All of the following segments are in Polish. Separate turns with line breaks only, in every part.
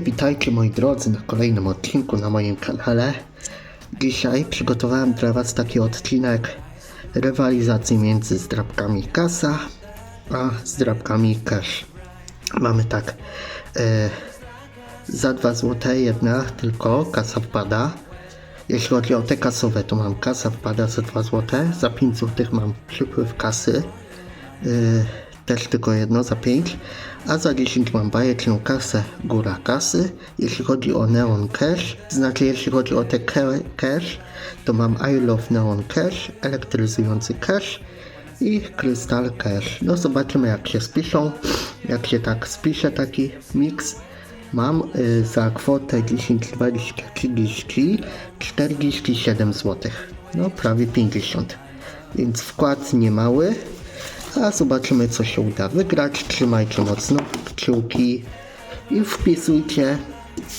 Witajcie moi drodzy na kolejnym odcinku na moim kanale. Dzisiaj przygotowałem dla Was taki odcinek rywalizacji między zdrabkami kasa a zdrabkami cash. Mamy tak, e, za 2 zł jedna tylko kasa wpada. Jeśli chodzi o te kasowe, to mam kasa wpada za 2 zł, za 5 zł mam przypływ kasy. Yy, też tylko jedno za 5, a za 10 mam bajeczną kasę góra kasy. Jeśli chodzi o Neon Cash, znaczy jeśli chodzi o te cash, to mam I Love Neon Cash, elektryzujący cash i Crystal Cash. No zobaczymy jak się spiszą, jak się tak spisze taki miks. Mam y, za kwotę 10, 20, 30, 47 zł. No prawie 50. Więc wkład niemały. A zobaczymy co się uda wygrać. Trzymajcie mocno kciuki i wpisujcie.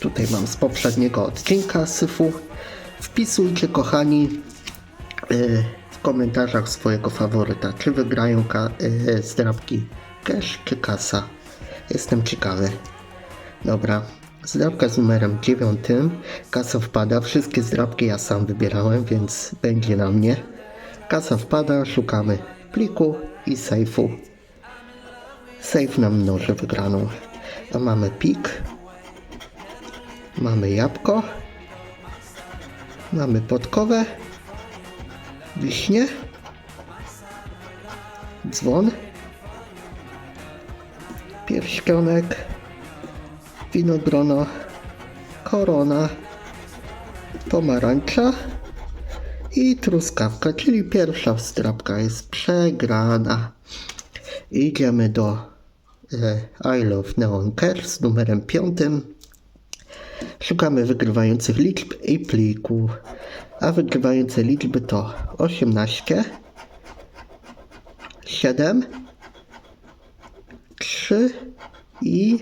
Tutaj mam z poprzedniego odcinka syfu. Wpisujcie kochani y, w komentarzach swojego faworyta, czy wygrają ka- y, zdrabki cash czy kasa. Jestem ciekawy. Dobra, zdrabka z numerem 9. Kasa wpada. Wszystkie zdrabki ja sam wybierałem, więc będzie na mnie. Kasa wpada, szukamy pliku i sejfu. Sejf nam mnoży wygraną. A mamy pik. Mamy jabłko. Mamy podkowę. Wiśnie. Dzwon. Pierścionek winogrono, korona, pomarańcza i truskawka, czyli pierwsza wstrapka jest przegrana. Idziemy do e, I Love Neon Cash z numerem 5. Szukamy wygrywających liczb i pliku. A wygrywające liczby to 18, 7, 3 i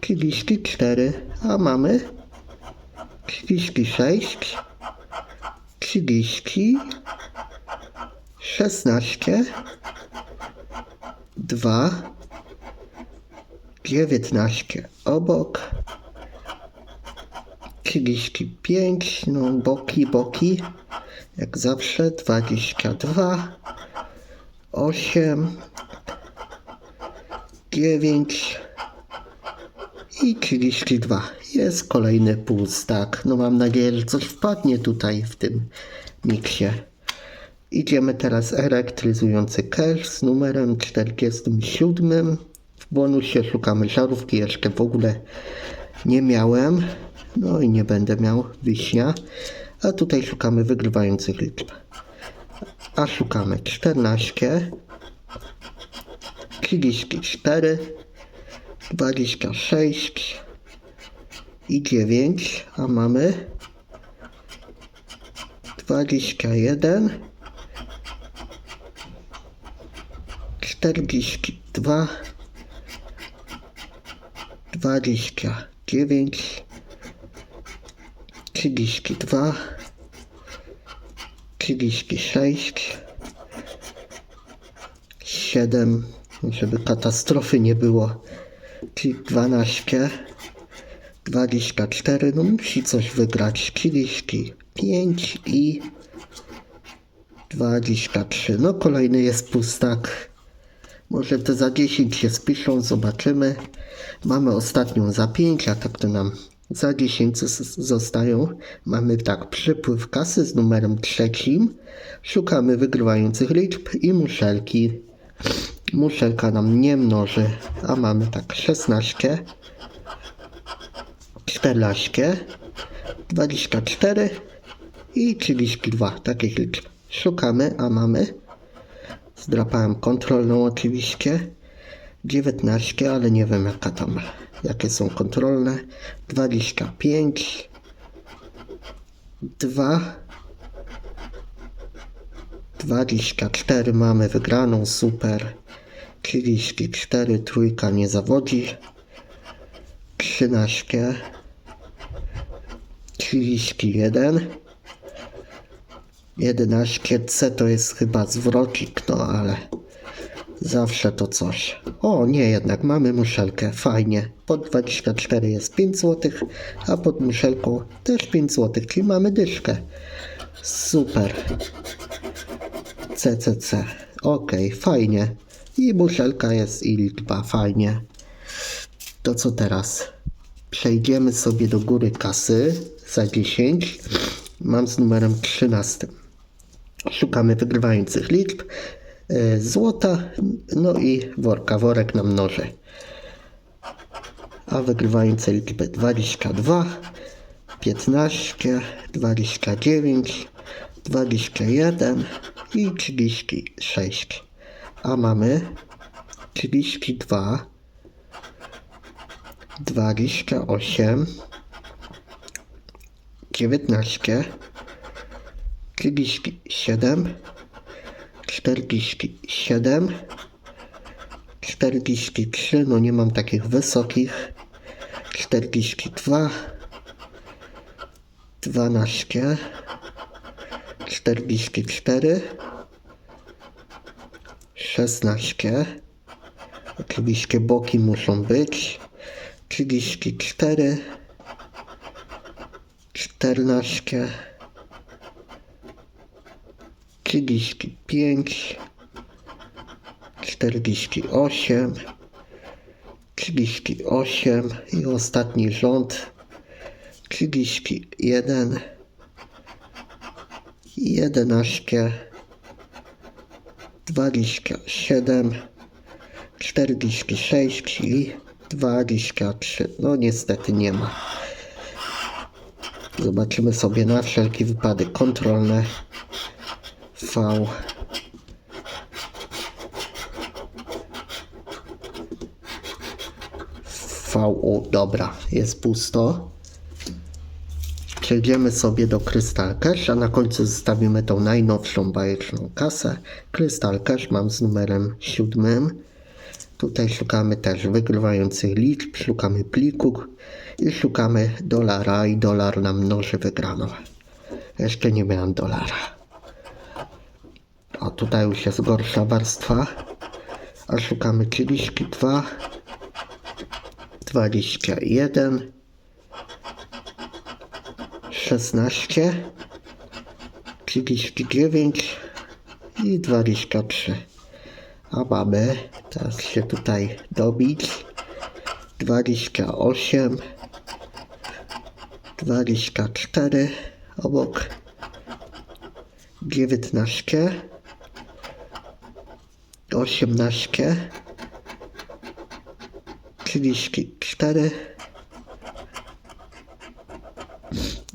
34, a mamy 36, 30, 16, 2, 19 obok, 35, no boki, boki, jak zawsze 22, 8, 9, i 32. Jest kolejny pustak. No mam nadzieję, że coś wpadnie tutaj w tym miksie. Idziemy teraz elektryzujący cash z numerem 47. W bonusie szukamy żarówki. Jeszcze w ogóle nie miałem. No i nie będę miał wiśnia. A tutaj szukamy wygrywających liczb. A szukamy 14, 34, 26 i 9, a mamy 21, 42, 29, 32, 36, 7, żeby katastrofy nie było, czyli 12, 24, no musi coś wygrać, 35 i 23, no kolejny jest pustak, może te za 10 się spiszą, zobaczymy, mamy ostatnią za 5, a tak to nam za 10 z- zostają, mamy tak, przypływ kasy z numerem trzecim, szukamy wygrywających liczb i muszelki, muszelka nam nie mnoży, a mamy tak 16, 14, 24 i 32 takich liczb. Szukamy, a mamy. Zdrapałem kontrolną oczywiście. 19, ale nie wiem jaka tam, jakie są kontrolne. 25, 2, 24 mamy wygraną, super. 34, trójka nie zawodzi. 13, 31, 11, C to jest chyba zwrocik, no ale Zawsze to coś. O, nie jednak, mamy muszelkę, fajnie. Pod 24 jest 5 zł, a pod muszelką też 5 zł, czyli mamy dyszkę. Super. CCC. Ok, fajnie. I muszelka jest i liczba, fajnie. To co teraz? Przejdziemy sobie do góry kasy za 10. Mam z numerem 13. Szukamy wygrywających liczb. e, Złota, no i worka. Worek na mnoży. A wygrywające liczby 22, 15, 29, 21 i 36. A mamy 32, 28, 19, 37, 47, 43, no nie mam takich wysokich, 42, 12, 44, 16, oczywiście boki muszą być, 34, 14, 35, 48, 38 i ostatni rząd. 31, 11, 27, 46 i 23. No niestety nie ma. Zobaczymy sobie na wszelki wypadek kontrolne. V. VU, dobra, jest pusto. Przejdziemy sobie do Crystal Cash, a na końcu zostawimy tą najnowszą bajeczną kasę. Crystal Cash mam z numerem 7. Tutaj szukamy też wygrywających liczb, szukamy plików i szukamy dolara i dolar nam mnoży wygraną. Jeszcze nie miałem dolara. O, tutaj już jest gorsza warstwa. A szukamy 32, 21, 16, 39 i 23. A mamy, teraz się tutaj dobić, 28, 24, obok 19, 18, 34,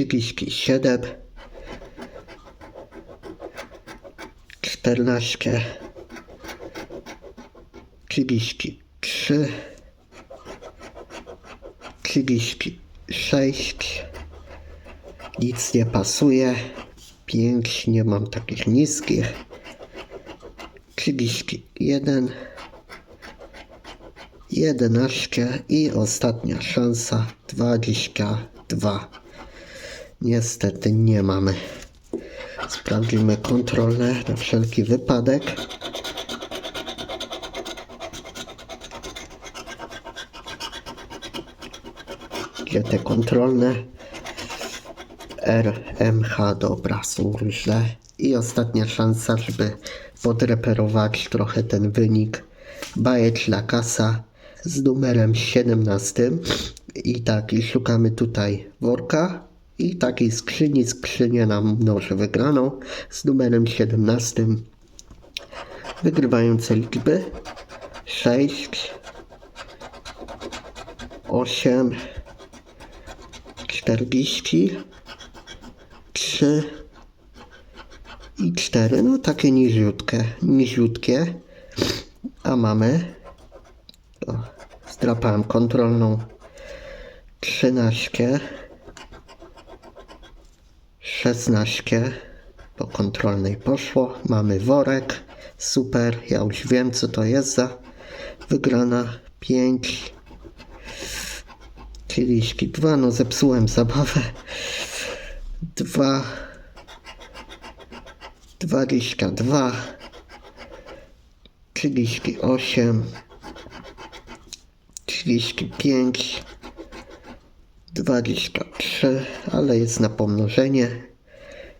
29, 6, 37, 14, 33, 36, nic nie pasuje, 5, nie mam takich niskich, 31, 11 i ostatnia szansa 22. Niestety nie mamy. Sprawdzimy kontrolne na wszelki wypadek. Gdzie te kontrolne? RMH, dobra, są źle. I ostatnia szansa, żeby podreperować trochę ten wynik. Bajeczna kasa z numerem 17. I tak, i szukamy tutaj worka. I takiej skrzyni, skrzynię nam mnoży wygraną z numerem 17. Wygrywające liczby 6, 8, 40, 3 i 4. No takie niziutkie, niziutkie. A mamy, o, zdrapałem kontrolną, 13, 16, po kontrolnej poszło, mamy worek, super, ja już wiem co to jest za wygrana, 5, kieliszki 2, no zepsułem zabawę, 2, 22, kieliszki 8, 35, 23, ale jest na pomnożenie,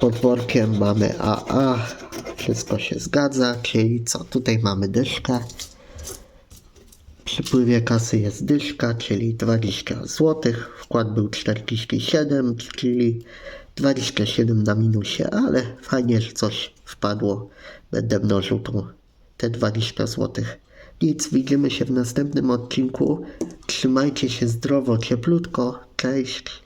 pod workiem mamy AA, wszystko się zgadza, czyli co, tutaj mamy dyszkę. Przy pływie kasy jest dyszka, czyli 20 zł. Wkład był 47, czyli 27 na minusie, ale fajnie, że coś wpadło. Będę mnożył tą, te 20 zł. Nic, widzimy się w następnym odcinku. Trzymajcie się zdrowo, cieplutko. Cześć.